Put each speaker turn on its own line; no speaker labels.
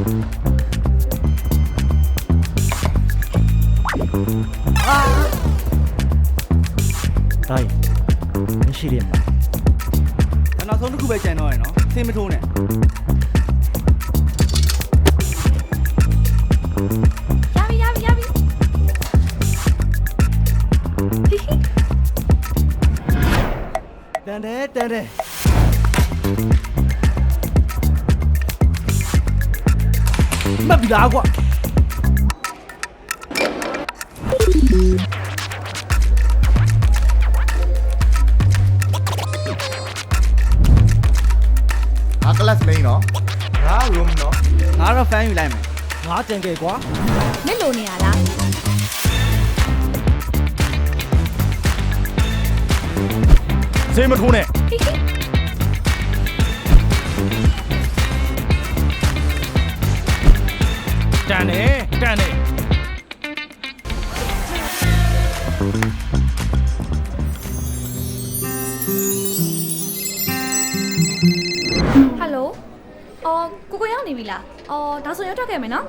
တိုင်းမရှိရမှာ
ဒါနောက်ဆုံးတစ်ခုပဲကြံတော့ရယ်နော်အဆင်မထိုးနဲ့
ရပြီရပြီရပြီဟိဟိ
တန်တယ်တန်တယ် မတ်ပြီလားကွာ
ငါ class main နော်ငါ room နော်
ငါတော့ fan ယူလိုက်မယ်
ငါတန်ခဲ့ကွာ
နစ်လိုနေရလား
စေးမထိုးနဲ့ တန်တယ်တန်တယ်
ဟယ်လိုအော်ကိုကိုရောက်နေပြီလားအော်ဒါဆိုရောက်ထွက်ခဲ့မယ်နော်